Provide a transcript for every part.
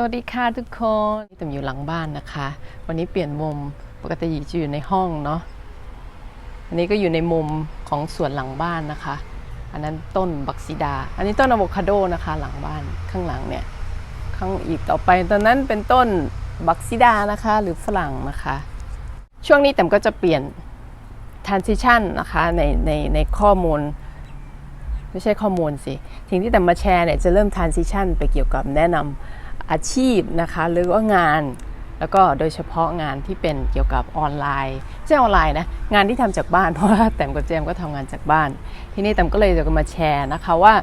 สวัสดีค่ะทุกคนแต่อยู่หลังบ้านนะคะ วันนี้เปลี่ยนมุมปกติจะอยู่ในห้องเนาะอันนี้ก็อยู่ในมุมของสวนหลังบ้านนะคะ อันนั้นต้นบักซีดา อันนี้ต้นอะโวคาโดนะคะ หลังบ้านข้างหลังเนี่ยข้างอีกต่อไปตอนนั้นเป็นต้นบักซิดานะคะ หรือฝรั่งนะคะ ช่วงนี้แต้มก็จะเปลี่ยน transition นะคะในในในข้อมูลไม่ใช่ข้อมูลสิสิ่งที่แต่มาแชร์เนี่ยจะเริ่ม transition ไปเกี่ยวกับแนะนำ อาชีพนะคะหรือว่างาน แล้วก็โดยเฉพาะงานที่เป็นเกี่ยวกับออนไลน์ไม่ใช่ออนไลน์นะงานที่ทำจากบ้านเพราะว่าแต้มกับเจมก็ทำงานจากบ้าน ทีนี้แต้มก็เลยจะมาแชร์นะคะว่า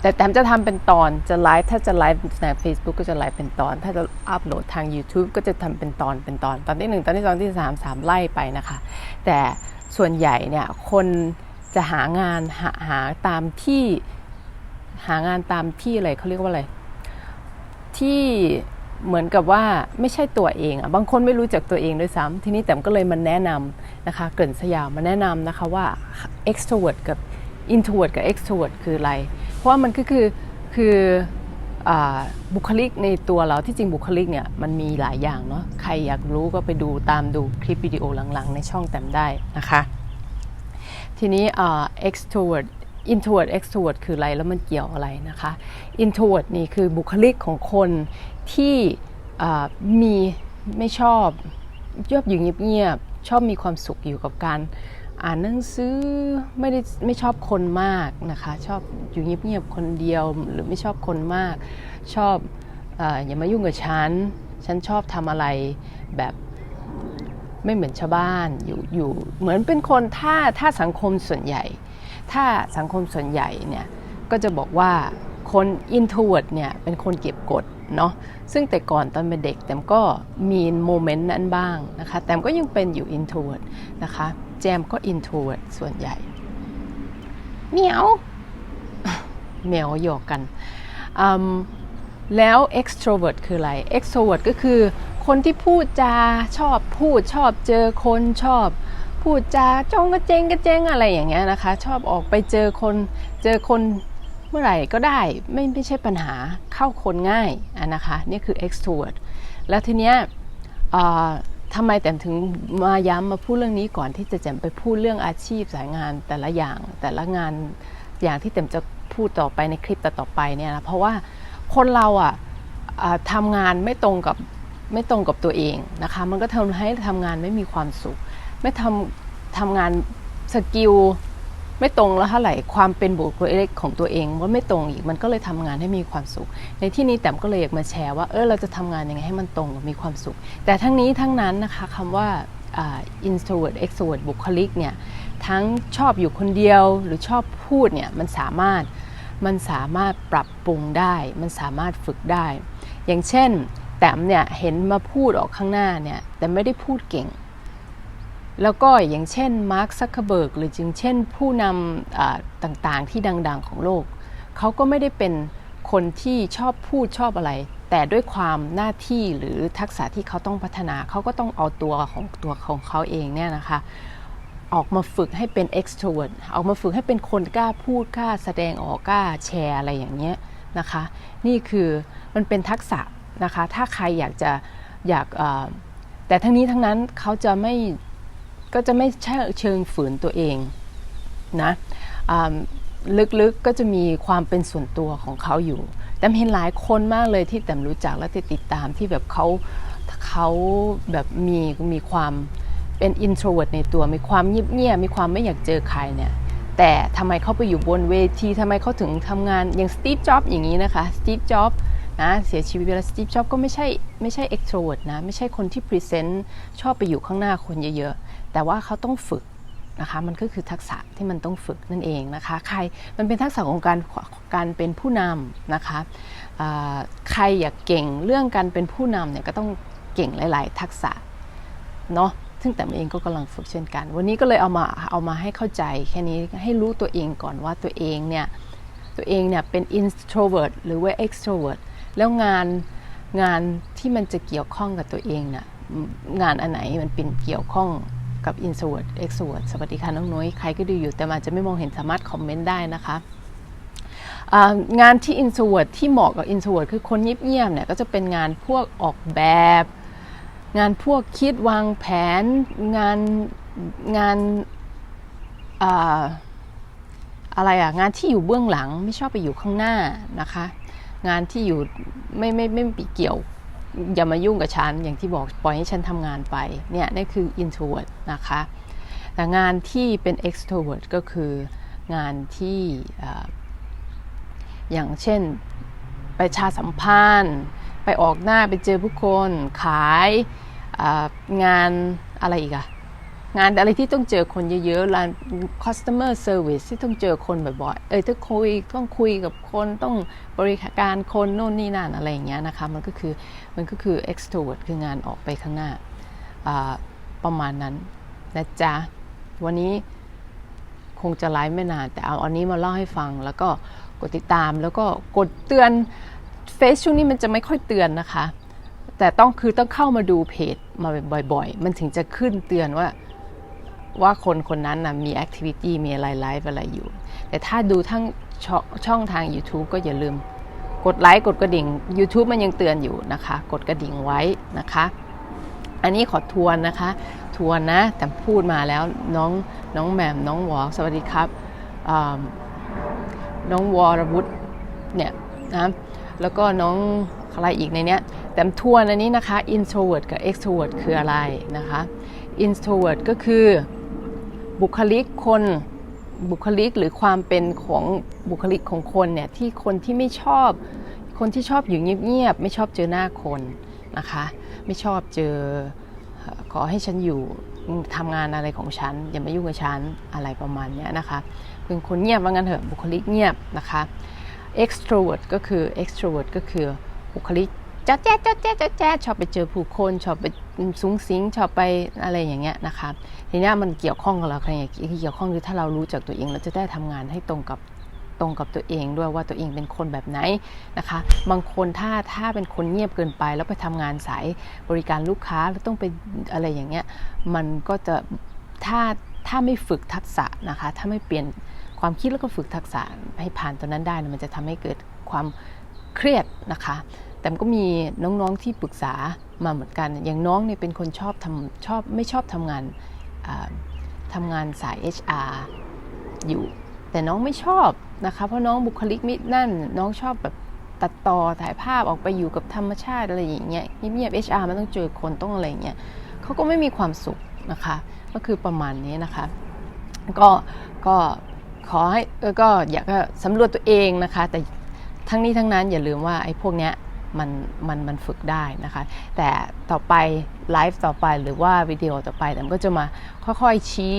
แต่แต้มจะทำเป็นตอนจะไลฟ์ถ้าจะไลฟ์ใน Facebook ก็จะไลฟ์เป็นตอน ถ้าจะอัปโหลดทาง YouTube ก็จะทำเป็นตอนเป็นตอน ตอนที่หนึ่งตอนที่สองที่สามสามไล่ไปนะคะ แต่ส่วนใหญ่เนี่ยคนจะหางานหาหาตามที่หางานตามที่อะไรเขาเรียกว่าอะไร ที่เหมือนกับว่าไม่ใช่ตัวเองอะบางคนไม่รู้จักตัวเองด้วยซ้ำทีนี้แต้มก็เลยมาแนะนำนะคะ เกินสยามมาแนะนำนะคะว่า extrovert กับ introvert กับ extrovert คืออะไร เพราะว่ามันก็คือคืออบุคลิกในตัวเราที่จริงบุคลิกเนี่ยมันมีหลายอย่างเนาะใครอยากรู้ก็ไปดูตามดูคลิปวิดีโอหลังๆ ในช่องแต้มได้นะคะ ทีนี้ extrovert introvert extrovert คืออะไรแล้วมันเกี่ยวอะไรนะคะ introvert นี่คือบุคลิกของคนที่มีไม่ชอบชอบอยู่เงียบๆชอบมีความสุขอยู่กับการอ่านหนังสือไม่ได้ไม่ชอบคนมากนะคะ ชอบอยู่เงียบๆคนเดียวหรือไม่ชอบคนมาก ชอบออย่ามายุ่งกับฉัน ฉันชอบทำอะไรแบบไม่เหมือนชาวบ้านอยู่อยู่เหมือนเป็นคนถ้าถ้าสังคมส่วนใหญ่ ถ้าสังคมส่วนใหญ่เนี่ยก็จะบอกว่าคน introvert เนี่ยเป็นคนเก็บกดเนาะซึ่งแต่ก่อนตอนเป็นเด็กแต้มก็มีโมเมนต์นั้นบ้างนะคะแต้มก็ยังเป็นอยู่ introvert นะคะแจมก็ introvert ส่วนใหญ่เหมียวแมวหยอกกันแล้ว extrovert คืออะไร extrovert ก็คือคนที่พูดจาชอบพูดชอบเจอคนชอบ พูดจาจ้องกระเจงกระเจงอะไรอย่างเงี้ยนะคะ ชอบออกไปเจอคนเจอคนเมื่อไหร่ก็ได้ไม่ไม่ใช่ปัญหาเข้าคนง่ายอะนะคะนี่คือ extrovert แล้วทีเนี้ยทำไมแต้มถึงมาย้ำมาพูดเรื่องนี้ก่อนที่จะแจมไปพูดเรื่องอาชีพสายงานแต่ละอย่างแต่ละงานอย่างที่แต้มจะพูดต่อไปในคลิปต่อไปเนี่ยนะเพราะว่าคนเราอะอ่าทำงานไม่ตรงกับไม่ตรงกับตัวเองนะคะ มันก็ทำให้ทำงานไม่มีความสุข ไม่ทำทำงานสกิลไม่ตรงแล้วเท่าไหร่ความเป็นบุคลิกของตัวเองก็ไม่ตรงอีกมันก็เลยทำงานให้มีความสุข ในที่นี้แต้มก็เลยอยากมาแชร์ว่าเออเราจะทำงานยังไงให้มันตรงมีความสุข แต่ทั้งนี้ทั้งนั้นนะคะคำว่าอ่า introvert extrovert บุคลิกเนี่ยทั้งชอบอยู่คนเดียวหรือชอบพูดเนี่ยมันสามารถมันสามารถปรับปรุงได้ มันสามารถฝึกได้ อย่างเช่น แต้มเนี่ยเห็นมาพูดออกข้างหน้าเนี่ยแต่ไม่ได้พูดเก่ง แล้วก็อย่างเช่นมาร์คซักเคเบิร์กหรือจึงเช่นผู้นำต่างๆที่ดังๆของโลก เขาก็ไม่ได้เป็นคนที่ชอบพูดชอบอะไร แต่ด้วยความหน้าที่หรือทักษะที่เขาต้องพัฒนาเขาก็ต้องเอาตัวของตัวของเขาเองเนี่ยนะคะ ออกมาฝึกให้เป็น extrovert ออกมาฝึกให้เป็นคนกล้าพูดกล้าแสดงออกกล้าแชร์อะไรอย่างเงี้ยนะคะ นี่คือมันเป็นทักษะนะคะ ถ้าใครอยากจะอยากแต่ทั้งนี้ทั้งนั้นเขาจะไม่ ก็จะไม่เชิงฝืนตัวเองนะลึกๆก็จะมีความเป็นส่วนตัวของเขาอยู่ แต่เห็นหลายคนมากเลยที่แต้มรู้จักและติดตามที่แบบเขาเขาแบบมีมีความเป็น introvert ในตัวมีความเงียบๆมีความไม่อยากเจอใครเนี่ยแต่ทำไมเขาไปอยู่บนเวทีทำไมเขาถึงทำงานอย่างสตีฟจ็อบอย่างนี้นะคะสตีฟจ็อบ นะเสียชีวิตไปแล้วสตีฟจ็อบก็ไม่ใช่ไม่ใช่ extrovert นะไม่ใช่คนที่พรีเซนต์ชอบไปอยู่ข้างหน้าคนเยอะๆ แต่ว่าเขาต้องฝึกนะคะมันก็คือทักษะที่มันต้องฝึกนั่นเองนะคะใครมันเป็นทักษะของการการเป็นผู้นำนะคะใครอยากเก่งเรื่องการเป็นผู้นำเนี่ยก็ต้องเก่งหลาย ๆ ทักษะเนาะซึ่งแต่เองก็กำลังฝึกเช่นกัน วันนี้ก็เลยเอามาเอามาให้เข้าใจแค่นี้ให้รู้ตัวเองก่อนว่าตัวเองเนี่ยตัวเองเนี่ยเป็น introvert หรือว่า extrovert แล้วงานงานที่มันจะเกี่ยวข้องกับตัวเองน่ะงานอันไหนมันเป็นเกี่ยวข้องกับ introvert extrovert สวัสดีค่ะน้องนุ้ยใครก็ดูอยู่แต่มันจะไม่มองเห็นสามารถคอมเมนต์ได้นะคะงานที่ introvert ที่เหมาะกับ introvert คือคนเงียบๆเนี่ยก็จะเป็นงานพวกออกแบบ งานพวกคิดวางแผน งานงานอาอะไรอะงานที่อยู่เบื้องหลังไม่ชอบไปอยู่ข้างหน้านะคะ งานที่อยู่ไม่ไม่ไม่ไม่เกี่ยว อย่ามายุ่งกับฉัน อย่างที่บอกปล่อยให้ฉันทำงานไปเนี่ยนั่คือ introvert นะคะ แต่งานที่เป็น extrovert ก็คืองานที่ออย่างเช่นไปชาสัมพันธ์ ไปออกหน้าไปเจอผู้คนขายงานอะไรอีกอะ งานอะไรที่ต้องเจอคนเยอะๆร้าน customer service ที่ต้องเจอคนบ่อยๆ เออถ้าคุยต้องคุยกับคนต้องบริการคนโน่นนี่นั่นอะไรอย่างเงี้ยนะคะ มันก็คือมันก็คือ extrovert คืองานออกไปข้างหน้าอ่าประมาณนั้นนะจ๊ะ วันนี้คงจะไลฟ์ไม่นาน แต่เอาอันนี้มาเล่าให้ฟังแล้วก็กดติดตามแล้วก็กดเตือนเฟซช่วงนี้มันจะไม่ค่อยเตือนนะคะ แต่ต้องคือต้องเข้ามาดูเพจมาบ่อยๆ มันถึงจะขึ้นเตือนว่า ว่าคนคนนั้นนะมีแอคทิวิตี้มีอะไรไลฟ์อะไรอยู่ แต่ถ้าดูทั้งชอช่องทาง YouTube ก็อย่าลืม กดไลค์กดกระดิ่ง YouTube มันยังเตือนอยู่นะคะ กดกระดิ่งไว้นะคะ อันนี้ขอทวนนะคะ ทวนนะ แต่พูดมาแล้วน้องน้องแหม่มน้องหวอสวัสดีครับน้องวอรวุฒิเนี่ยนะแล้วก็น้องอะไรอีกในเนี้ยแต่ทวนอันนี้นะคะ introvert กับ extrovert คืออะไรนะคะ introvert ก็คือ บุคลิกคนบุคลิกหรือความเป็นของบุคลิกของคนเนี่ยที่คนที่ไม่ชอบ คนที่ชอบอยู่เงียบๆไม่ชอบเจอหน้าคนนะคะ ไม่ชอบเจอขอให้ฉันอยู่ทำงานอะไรของฉัน อย่ามายุ่งกับฉันอะไรประมาณนี้นะคะเป็นคนเงียบว่างั้นเถอะบุคลิกเงียบนะคะ extrovert ก็คือ extrovert ก็คือบุคลิก เจ้าแจ๊ดเจ้าแจ๊ดเจ้าแจ๊ดชอบไปเจอผู้คนชอบไปสูงสิงชอบไปอะไรอย่างเงี้ยนะคะทีนี้มันเกี่ยวข้องกับเราใครเกี่ยวข้องคือถ้าเรารู้จักตัวเองเราจะได้ทำงานให้ตรงกับตรงกับตัวเองด้วยว่าตัวเองเป็นคนแบบไหนนะคะ บางคนถ้าถ้าเป็นคนเงียบเกินไป แล้วไปทำงานสายบริการลูกค้าแล้วต้องไปอะไรอย่างเงี้ยมันก็จะถ้าถ้าไม่ฝึกทักษะนะคะ ถ้าไม่เปลี่ยนความคิดแล้วก็ฝึกทักษะให้ผ่านตัวนั้นได้นะมันจะทำให้เกิดความเครียดนะคะ แต่ก็มีน้องๆที่ปรึกษามาเหมือนกัน อย่างน้องเนี่ยเป็นคนชอบทำชอบไม่ชอบทำงานทำงานสาย HR อยู่ แต่น้องไม่ชอบนะคะเพราะน้องบุคลิกมินั่น น้องชอบแบบตัดต่อถ่ายภาพออกไปอยู่กับธรรมชาติอะไรอย่างเงี้ยเงียบๆ HR มันต้องเจอคนต้องอะไรเงี้ยเขาก็ไม่มีความสุขนะคะ ก็คือประมาณนี้นะคะ ก็ก็ขอให้ก็อยากสำรวจตัวเองนะคะ แต่ทั้งนี้ทั้งนั้นอย่าลืมว่าไอ้พวกเนี้ย มันมันมันฝึกได้นะคะ แต่ต่อไปไลฟ์ต่อไปหรือว่าวิดีโอต่อไปแต่มันก็จะมาค่อยๆชี้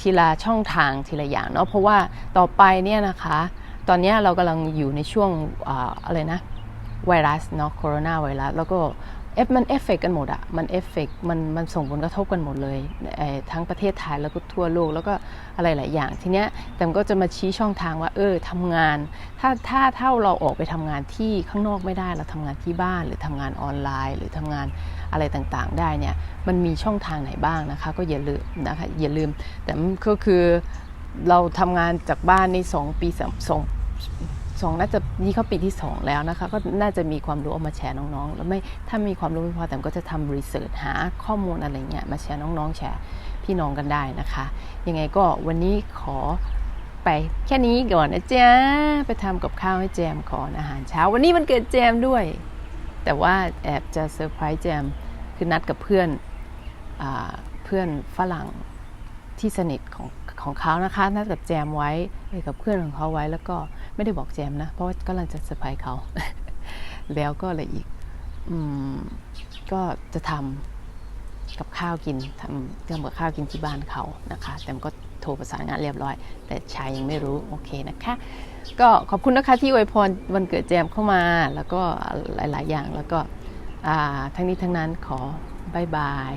ทีละช่องทางทีละอย่างเนาะเพราะว่าต่อไปเนี่ยนะคะ ตอนนี้เรากำลังอยู่ในช่วงออะไรนะไวรัสเนาะโคโรนาไวรัสแล้วก็ เอฟมันเอฟเฟกกันหมดอะมันเอฟเฟกมันมันส่งผลกระทบกันหมดเลยเทั้งประเทศไทยแล้วก็ทั่วโลกแล้วก็อะไรหลายอย่าง ทีเนี้ยแต่ก็จะมาชี้ช่องทางว่า เออทำงาน ถ้าถ้าถ้าเราออกไปทำงานที่ข้างนอกไม่ได้เราทำงานที่บ้าน หรือทำงานออนไลน์ หรือทำงานอะไรต่างๆ ได้เนี่ยมันมีช่องทางไหนบ้างนะคะ ก็อย่าลืมนะคะอย่าลืมแต่มันก็คือเราทำงานจากบ้านในสองปีสอง สองน่าจะนี่เขาปีที่ 2 แล้วนะคะ ก็น่าจะมีความรู้เอามาแชร์น้องๆ แล้วไม่ถ้ามีความรู้ไม่พอแต่ก็จะทำรีเสิร์ชหาข้อมูลอะไรเงี้ยมาแชร์น้องๆ แชร์พี่น้องกันได้นะคะ ยังไงก็วันนี้ขอไปแค่นี้ก่อนนะจ๊ะไปทำกับข้าวให้แจมก่อนอาหารเช้า วันนี้มันเกิดแจมด้วย แต่ว่าแอบจะเซอร์ไพรส์แจมคือนัดกับเพื่อนอเพื่อนฝรั่งที่สนิทของ ของเขานะคะนัดกับแจมไว้กับเพื่อนของเขาไว้แล้วก็ไม่ได้บอกแจมนะ เพราะว่ากำลังจะเซอร์ไพรส์เขา แล้วก็อะไรอีกอมก็จะทำกับข้าวกินทำทำกับข้าวกินที่บ้านเขานะคะ แต่มันก็โทรประสานงานเรียบร้อย แต่ชายยังไม่รู้โอเคนะคะ ก็ขอบคุณนะคะที่อวยพรวันเกิดแจมเข้ามา แล้วก็หลาย ๆ อย่างแล้วก็ทั้งนี้ทั้งนั้นขอบายบาย